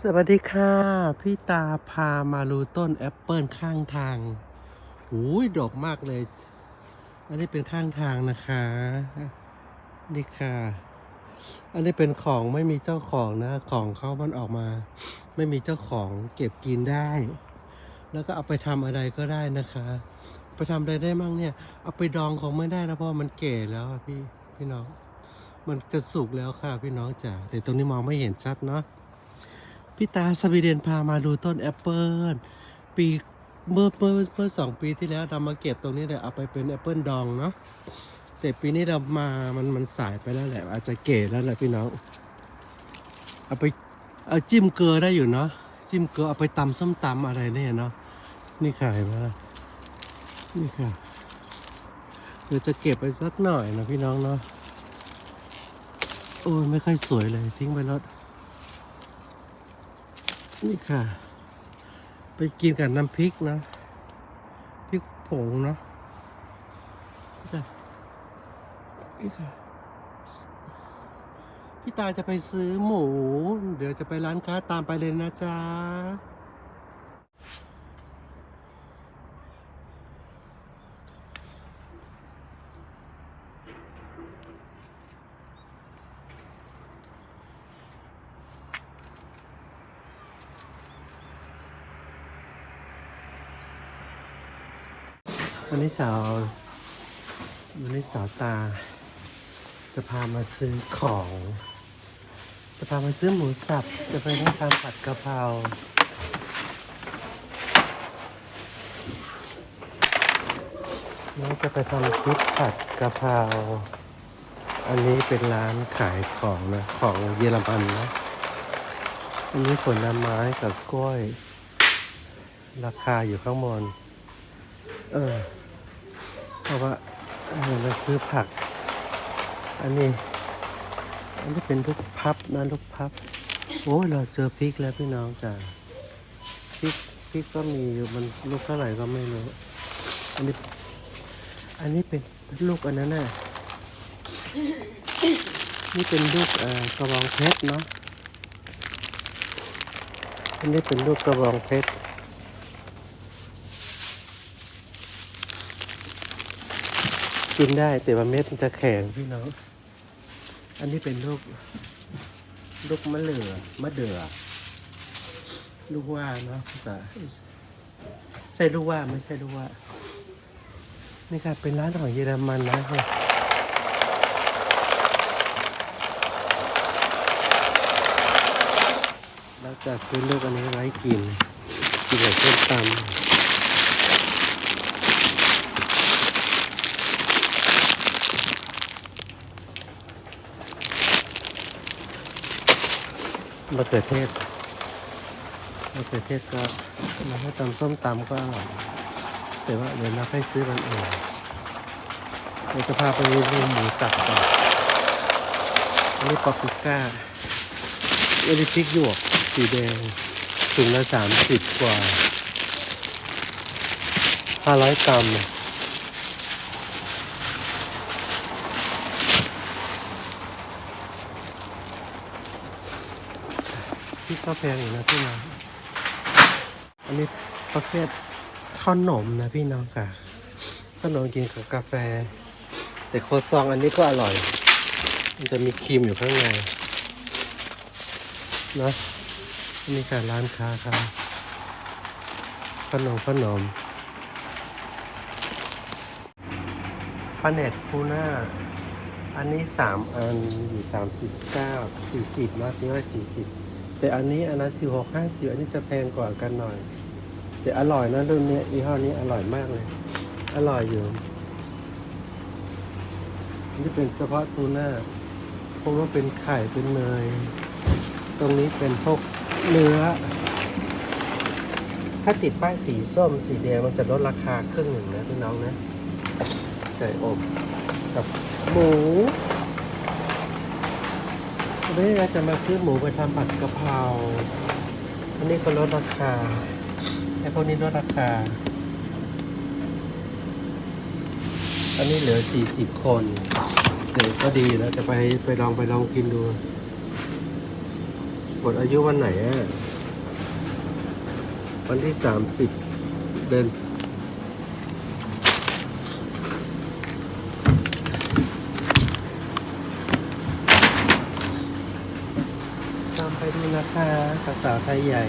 สวัสดีค่ะ พี่ตาพามาดูต้นแอปเปิลข้างทางหูยดอกมากเลย อันนี้เป็นข้างทางนะคะ นี่ค่ะ อันนี้เป็นของไม่มีเจ้าของนะ ของเขามันออกมา ไม่มีเจ้าของเก็บกินได้ แล้วก็เอาไปทำอะไรก็ได้นะคะ ไปทำอะไรได้มั่งเนี่ย เอาไปดองของไม่ได้นะเพราะมันแก่แล้วพี่พี่น้อง มันจะสุกแล้วค่ะพี่น้องจ๋าแต่ตรงนี้มองไม่เห็นชัดเนาะ พี่ตาสวีเดนพามาดูต้นแอปเปิลปีเมื่อเมื่อเมื่อสองปีที่แล้วเรามาเก็บตรงนี้เลยเอาไปเป็นแอปเปิลดองเนาะแต่ปีนี้เรามามันมันสายไปแล้วแหละ อาจจะเก๋แล้วแหละพี่น้อง เอาไปเอาจิ้มเกลือได้อยู่เนาะจิ้มเกลือเอาไปตำส้มตำอะไรเนี่ยเนาะนี่ค่ะเห็นไหมล่ะนี่ค่ะเดี๋ยวจะเก็บไปสักหน่อยนะพี่น้องเนาะโอ้ยไม่ค่อยสวยเลยทิ้งไปแล้ว นี่ค่ะ ไปกินกับน้ำพริกนะพริกผงเนาะนี่ค่ะพี่ตาจะไปซื้อหมู เดี๋ยวจะไปร้านค้าตามไปเลยนะจ๊ะ วันนี้สาววันนี้สาวตา จะพามาซื้อของ จะพามาซื้อหมูสับ จะไปทำผัดกะเพราแล้วจะไปทำพริกผัดกะเพราอันนี้เป็นร้านขายของนะของเยอรมันนะอันนี้ผลไม้กับกล้วย ราคาอยู่ข้างบนเออ เพราะว่าเออเราซื้อผัก อันนี้ อันนี้เป็นลูกพับนะลูกพับ โอ้เราเจอพริกแล้วพี่น้องจ้ะพริกพริกก็มีอยู่มันลูกเท่าไหร่ก็ไม่รู้อันนี้ อันนี้เป็นลูกอันนั้นน่ะนี่เป็นลูกกระบองเพชรเนาะอันนี้เป็นลูกกระบองเพชร กินได้แต่ว่าเม็ดมันจะแข็งพี่น้อง อันนี้เป็นลูกลูกมะเหลือมะเดือ ลูกว่าเนาะภาษาใช่ลูกว่าไม่ใช่ลูกว่า นี่ค่ะเป็นร้านของเยอรมันนะเนี่ยเราจะซื้อลูกอันนี้ไว้กิน กินกับส้มตำ มะเขือเทศมะเขือเทศก็มาให้ตำส้มตำก็อร่อยแต่ว่าเดี๋ยวเราค่อยซื้อมันเองเดี๋ยวจะพาไปดูหมูสับก่อนอันนี้ปาปริก้าอันนี้พริกหยวกสีแดงถุงละสามสิบกว่าห้าร้อยกรัม พี่ก็แพงอยู่นะพี่น้อง อันนี้ประเภทขนมนะพี่น้องค่ะ ขนมกินกับกาแฟ แต่โคซองอันนี้ก็อร่อย มันจะมีครีมอยู่ข้างในนะอันนี้ค่ะร้านค้าค่ะขนมขนมพาเน็ตทูน่า อันนี้สามอันอยู่สามสิบเก้าสี่สิบนะนี่ว่าสี่สิบ แต่อันนี้อันนั้นสี่หกห้าสิบอันนี้จะแพงกว่ากันหน่อย แต่อร่อยนะรุ่นนี้ยี่ห้อนี้อร่อยมากเลย อร่อยอยู่นนี่เป็นเฉพาะทูน่าพวกว่าเป็นไข่เป็นเนย ตรงนี้เป็นพวกเนื้อ ถ้าติดป้ายสีส้มสีแดงมันจะลดราคาครึ่งหนึ่งนะพี่น้องนะ ใส่อบกับหมู วันนี้เราจะมาซื้อหมูไปทำผัดกะเพราอันนี้ก็ลดราคาไอ้พวกนี้ลดราคา อันนี้เหลือ 40 คนเดี๋ยวก็ดีแล้วจะไปไปลองไปลองกินดูหมดอายุวันไหนอะวันที่สามสิบเดือนตามไป ดูนะคะกับสาวไทยใหญ่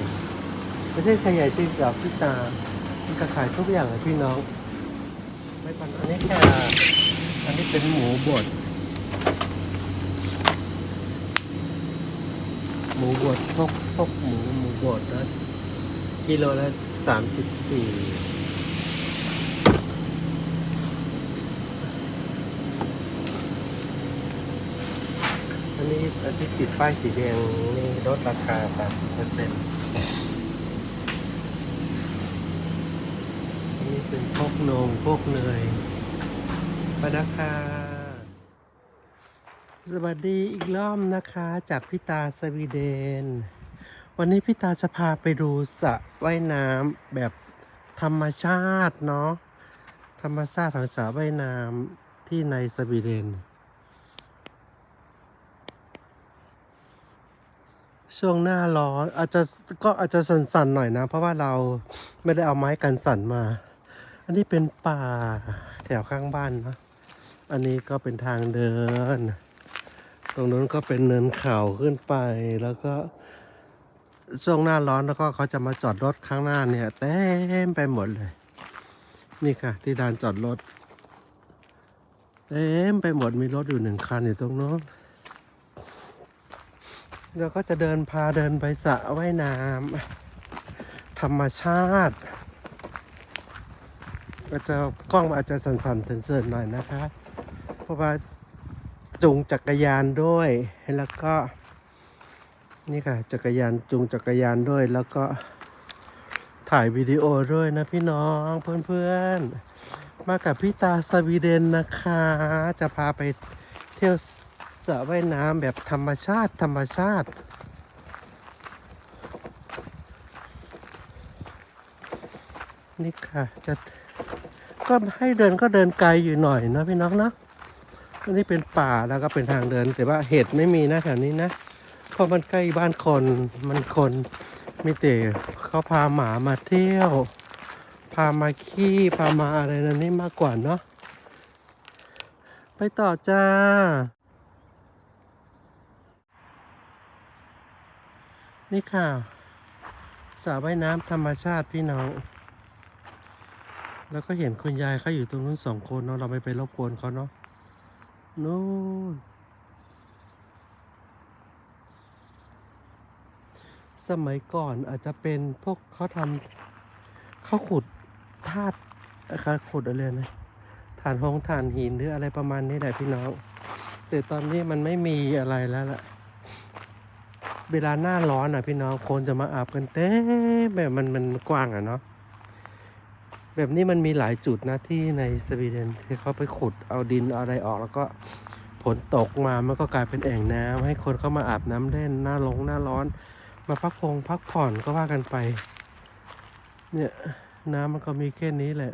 ไม่ใช่ไทยใหญ่ที่สาวพี่ตามันก็ขายทุกอย่างเลยพี่น้อง ไม่ปันอันนี้แค่อันนี้เป็นหมูบด หมูบดพวกพวกหมูหมูบดนะกิโลละสามสิบสี่ อันที่ติดป้ายสีแดงนี่ลดราคาสามสิบเปอร์เซ็นต์อันนี้เป็นพวกนมพวกเนยปะนะคะสวัสดีอีกรอบนะคะ จากพี่ตาสวีเดน วันนี้พี่ตาจะพาไปดูสระว่ายน้ำแบบธรรมชาติเนาะธรรมชาติของสระว่ายน้ำที่ในสวีเดน ช่วงหน้าร้อนอาจจะก็อาจจะสั่นๆหน่อยนะ เพราะว่าเราไม่ได้เอาไม้กันสั่นมา อันนี้เป็นป่าแถวข้างบ้านนะอันนี้ก็เป็นทางเดิน ตรงนู้นก็เป็นเนินเขาขึ้นไปแล้วก็ช่วงหน้าร้อนแล้วก็เขาจะมาจอดรถข้างหน้าเนี่ยเต็มไปหมดเลย นี่ค่ะ ที่ลานจอดรถเต็มไปหมดมีรถอยู่หนึ่งคันอยู่ตรงโน้น เราก็จะเดินพาเดินไปสระว่ายน้ำธรรมชาติก็จะกล้องอาจจะสั่นๆเถินๆหน่อยนะคะ เพราะว่าจูงจักรยานด้วย แล้วก็นี่ค่ะจักรยานจูงจักรยานด้วยแล้วก็ถ่ายวิดีโอด้วยนะพี่น้องเพื่อนๆ มากับพี่ตาสวีเดนนะคะ จะพาไปเที่ยว สระว่ายน้ำแบบธรรมชาติธรรมชาติ นี่ค่ะจะก็ให้เดินก็เดินไกลอยู่หน่อยนะพี่น้องเนาะอันนี้เป็นป่าแล้วก็เป็นทางเดิน แต่ว่าเห็ดไม่มีนะแถวนี้นะ เพราะมันใกล้บ้านคนมันคนมีแต่เขาพาหมามาเที่ยว พามาขี้พามาอะไรนั่นนี่มากกว่าเนาะไปต่อจ้า นี่ค่ะสระว่ายน้ำธรรมชาติพี่น้อง แล้วก็เห็นคุณยายเขาอยู่ตรงนู้นสองคนเนาะเราไม่ไปรบกวนเขาเนาะนู่นสมัยก่อนอาจจะเป็นพวกเขาทำเขาขุดธาตุเขาขุดอะไรนะฐานหงฐานหินหรืออะไรประมาณนี้แหละพี่น้อง แต่ตอนนี้มันไม่มีอะไรแล้วล่ะ เวลาหน้าร้อนอะพี่น้องคนจะมาอาบกันเต้แบบมันมันกว้างอะเนาะแบบนี้มันมีหลายจุดนะที่ในสวีเดนที่เขาไปขุดเอาดินเอาอะไรออก แล้วก็ฝนตกมามันก็กลายเป็นแอ่งน้ำให้คนเข้ามาอาบน้ำเล่นหน้าลงหน้าร้อน มาพักพงพักผ่อนก็ว่ากันไป เนี่ยน้ำมันก็มีแค่นี้แหละ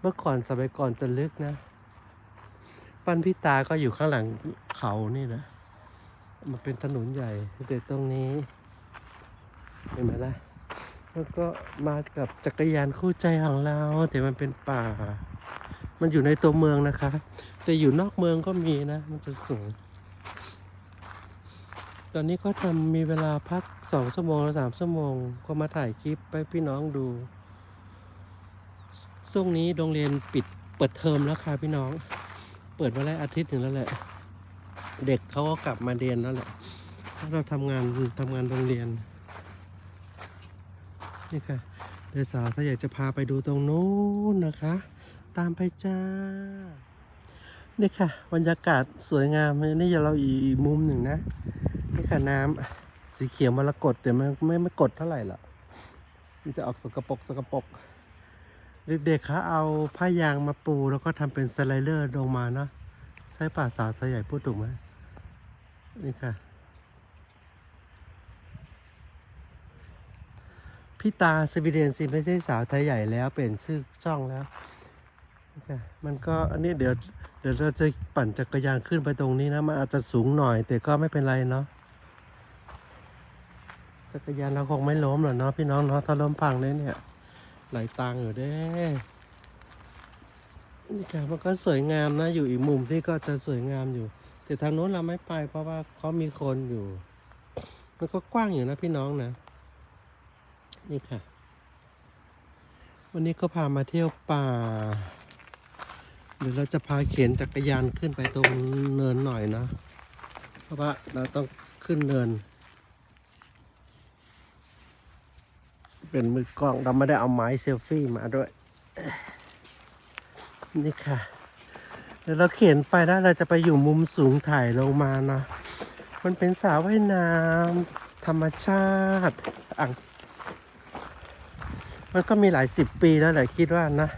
เมื่อก่อนสมัยก่อนจะลึกนะ ปั้นพิตาก็อยู่ข้างหลังเขานี่นะ มันเป็นถนนใหญ่แต่ตรงนี้ เห็นไหมล่ะ แล้วก็มากับจักรยานคู่ใจของเรา แต่มันเป็นป่า มันอยู่ในตัวเมืองนะคะ แต่อยู่นอกเมืองก็มีนะ มันจะสูงตอนนี้ก็ทำมีเวลาพักสองชั่วโมงหรือสามชั่วโมง ก็มาถ่ายคลิปไปพี่น้องดูช่วงนี้โรงเรียนปิดเปิดเทอมแล้วค่ะพี่น้อง เปิดมาแล้วอาทิตย์หนึ่งแล้วแหละ เด็กเขาก็กลับมาเรียนแล้วแหละถ้าเราทำงานทำงานโรงเรียน นี่ค่ะเดี๋ยวสาวถ้าอยากจะพาไปดูตรงนู้นนะคะ ตามไปจ้านี่ค่ะ บรรยากาศสวยงามนี่อย่าเราอีกมุมหนึ่งนะนี่ค่ะน้ำสีเขียวมรกตแต่มันไม่ไม่กดเท่าไหร่หรอกมันจะออกสกปรกสกปรกเด็กๆเขาเอาผ้ายางมาปูแล้วก็ทำเป็นสไลเดอร์ลงมาเนาะใช่ป่าสาวสายใหญ่พูดถูกไหม นี่ค่ะ พี่ตาสวีเดนสิไม่ใช่สาวไทยใหญ่แล้วเปลี่ยนชื่อช่องแล้วมันก็อันนี้เดี๋ยวเดี๋ยวเราจะปั่นจักรยานขึ้นไปตรงนี้นะ มันอาจจะสูงหน่อย แต่ก็ไม่เป็นไรเนาะจักรยานเราคงไม่ล้มหรอกเนาะพี่น้องเนาะถ้าล้มพังเลยเนี่ยหลายตังอยู่เด้นี่ค่ะมันก็สวยงามนะอยู่อีกมุมที่ก็จะสวยงามอยู่ แต่ทางโน้นเราไม่ไป เพราะว่าเขามีคนอยู่ มันก็กว้างอยู่นะพี่น้องนะ นี่ค่ะ วันนี้ก็พามาเที่ยวป่า เดี๋ยวเราจะพาเข็นจักรยานขึ้นไปตรงเนินหน่อยนะ เพราะว่าเราต้องขึ้นเนิน เป็นมือกล้องเราไม่ได้เอาไม้เซลฟี่มาด้วย นี่ค่ะ เดี๋ยวเราเขียนไปแล้วเราจะไปอยู่มุมสูงถ่ายลงมานะ มันเป็นสระว่ายน้ำธรรมชาติอ่างมันก็มีหลายสิบปีแล้วแหละคิดว่านะ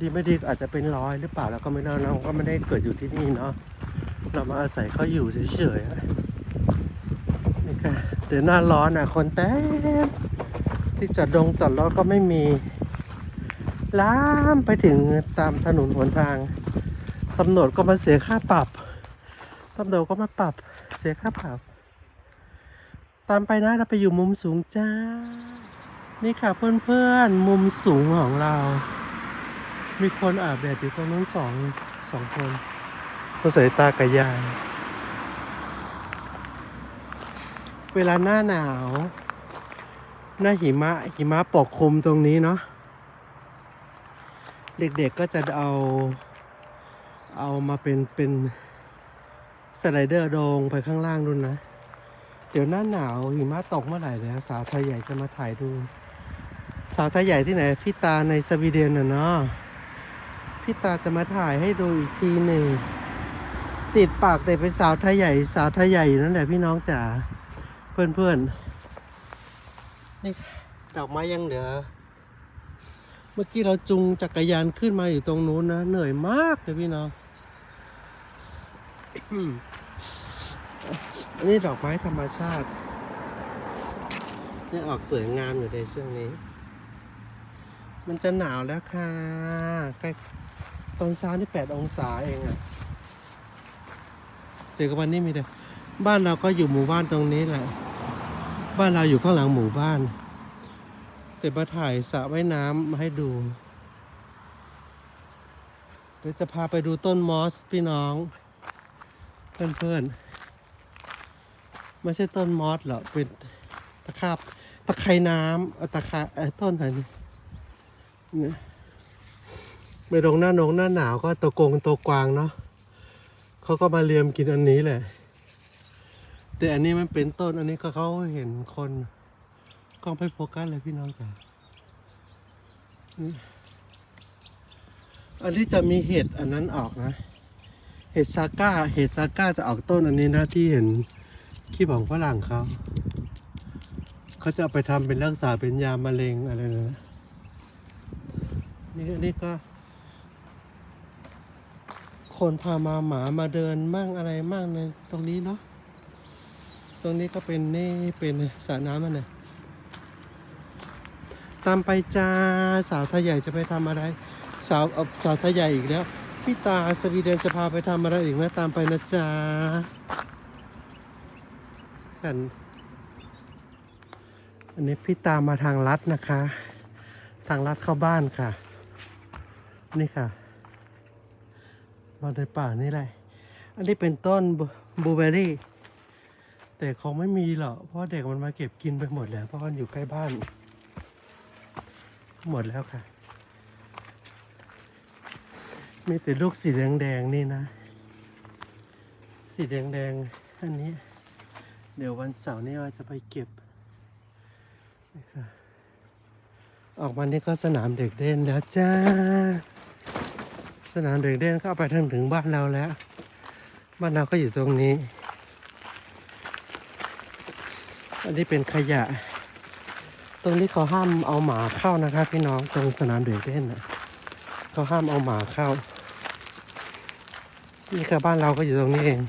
ดีไม่ดีอาจจะเป็นร้อยหรือเปล่าแล้วก็ไม่รู้เราก็ไม่ได้เกิดอยู่ที่นี่เนาะเรามาอาศัยเขาอยู่เฉยๆนี่ค่ะเดี๋ยวหน้าร้อนอะคนเต็มที่จอดดงจอดรถก็ไม่มี ล้ามไปถึงตามถนนหนทางตำรวจก็มาเสียค่าปรับตำรวจก็มาปรับเสียค่าปรับ ตามไปนะเราไปอยู่มุมสูงจ้า นี่ค่ะเพื่อนๆมุมสูงของเรา มีคนอาบแดดอยู่ตรงนู้นสองสองคนก็ใส่ตากระยายเวลาหน้าหนาว หน้าหิมะหิมะปกคลุมตรงนี้เนาะ เด็กๆก็จะเอา เอามาเป็นเป็นสไลเดอร์โดงไปข้างล่างนู่นนะ เดี๋ยวหน้าหนาวหิมะตกเมื่อไหร่แล้วสาวไทยใหญ่จะมาถ่ายดูสาวไทยใหญ่ที่ไหนพี่ตาในสวีเดนน่ะเนาะพี่ตาจะมาถ่ายให้ดูอีกทีหนึ่งติดปากแต่เป็นสาวไทยใหญ่ สาวไทยใหญ่อยู่นั่นแหละพี่น้องจ๋าเพื่อนเพื่อนๆนี่ดอกไม้ยังเหลือ เมื่อกี้เราจุงจักรยานขึ้นมาอยู่ตรงนู้นนะ เหนื่อยมากเลยพี่น้องอันนี้ดอกไม้ธรรมชาติยังออกสวยงามอยู่ในช่วงนี้ มันจะหนาวแล้วค่ะใกล้ตอนเช้านี่แปดองศาเองอะเดี๋ยวกับวันนี้มีแต่บ้านเราก็อยู่หมู่บ้านตรงนี้แหละ บ้านเราอยู่ข้างหลังหมู่บ้าน แต่มาถ่ายสระว่ายน้ำมาให้ดู เดี๋ยวจะพาไปดูต้นมอสพี่น้อง เพื่อนๆ ไม่ใช่ต้นมอสหรอกเป็นตะขาบตะไคร่น้ำเอาตะขาเอ่อต้นอะไรนี่เนี่ยไปตรงหน้าหนงหน้าหนาวก็ตัวกงตัวกวางเนาะเขาก็มาเลียมกินอันนี้แหละ แต่อันนี้มันเป็นต้นอันนี้ก็เขาเห็นคน ล้องไปโฟกัสเลยพี่น้องจ๋าอันนี้จะมีเห็ดอันนั้นออกนะ เห็ดซาก้า เห็ดซาก้าจะออกต้นอันนี้นะที่เห็นคลิปของฝรั่งเขาเขาจะไปทำเป็นรักษาเป็นยามะเร็งอะไรนะนี่นี่ก็ คนพามาหมามาเดินมั่งอะไรมั่งในตรงนี้เนาะ ตรงนี้ก็เป็นนี่เป็นสระน้ำมันเนี่ย ตามไปจ้าสาวไทยใหญ่จะไปทำอะไร สาวสาวไทยใหญ่อีกแล้ว พี่ตาสวีเดนจะพาไปทำอะไรอีกนะตามไปนะจ๊ะกัน อันนี้พี่ตามมาทางลัดนะคะ ทางลัดเข้าบ้านค่ะ นี่ค่ะ มาในป่านี่แหละ อันนี้เป็นต้นบลูเบอร์รี่แต่คงไม่มีหรอกเพราะเด็กมันมาเก็บกินไปหมดแล้วเพราะมันอยู่ใกล้บ้าน หมดแล้วค่ะ มีแต่ลูกสีแดงๆนี่นะ สีแดงๆอันนี้ เดี๋ยววันเสาร์นี้เราจะไปเก็บนี่ค่ะออกมานี่ก็สนามเด็กเล่นแล้วจ้า สนามเด็กเล่นเข้าไปถึงถึงบ้านเราแล้ว บ้านเราก็อยู่ตรงนี้ อันนี้เป็นขยะ ตรงนี้เขาห้ามเอาหมาเข้านะครับ พี่น้องตรงสนามเด็กเล่นนะเขาห้ามเอาหมาเข้า นี่คือบ้านเราก็อยู่ตรงนี้เอง